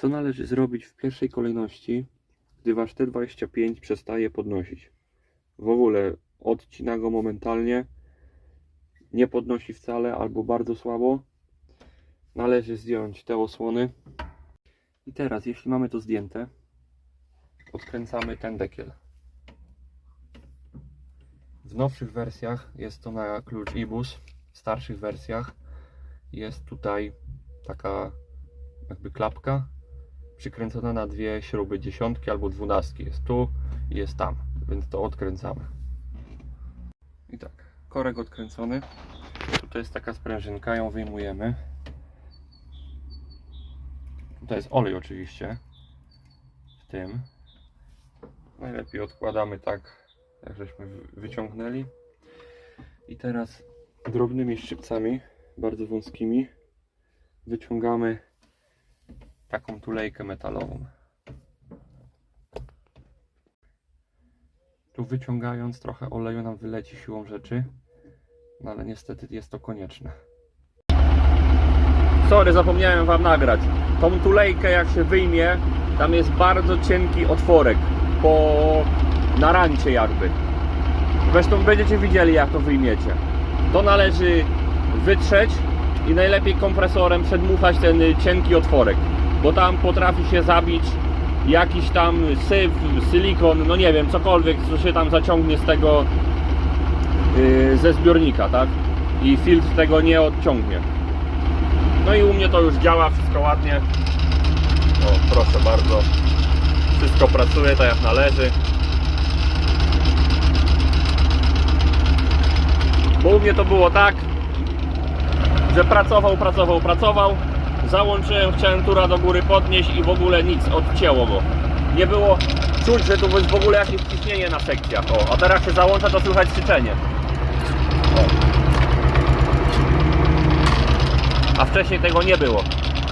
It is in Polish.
Co należy zrobić w pierwszej kolejności, gdy wasz T25 przestaje podnosić? W ogóle odcina go momentalnie, nie podnosi wcale albo bardzo słabo. Należy zdjąć te osłony. I teraz, jeśli mamy to zdjęte, odkręcamy ten dekiel. W nowszych wersjach jest to na klucz IBUS, w starszych wersjach jest tutaj taka jakby klapka przykręcona na dwie śruby dziesiątki albo dwunastki. Jest tu i jest tam, więc to odkręcamy. I tak, korek odkręcony. Tutaj jest taka sprężynka, ją wyjmujemy. Tutaj jest olej oczywiście w tym. Najlepiej odkładamy tak, jak żeśmy wy- wyciągnęli. I teraz drobnymi szczypcami, bardzo wąskimi, wyciągamy taką tulejkę metalową. Tu wyciągając trochę oleju nam wyleci siłą rzeczy, no ale niestety jest to konieczne. Sorry, zapomniałem wam nagrać. Tą tulejkę jak się wyjmie, tam jest bardzo cienki otworek po narancie jakby. Zresztą będziecie widzieli jak to wyjmiecie. To należy wytrzeć i najlepiej kompresorem przedmuchać ten cienki otworek, bo tam potrafi się zabić jakiś tam syf, silikon, no nie wiem, cokolwiek, co się tam zaciągnie z tego yy, ze zbiornika, tak? I filtr tego nie odciągnie. No i u mnie to już działa, wszystko ładnie. O, proszę bardzo. Wszystko pracuje tak jak należy. Bo u mnie to było tak, że pracował, pracował, pracował. Załączyłem, chciałem tura do góry podnieść i w ogóle nic, odcięło go. Nie było czuć, że tu jest w ogóle jakieś ciśnienie na sekcjach. O, a teraz się załącza, to słychać syczenie. A wcześniej tego nie było.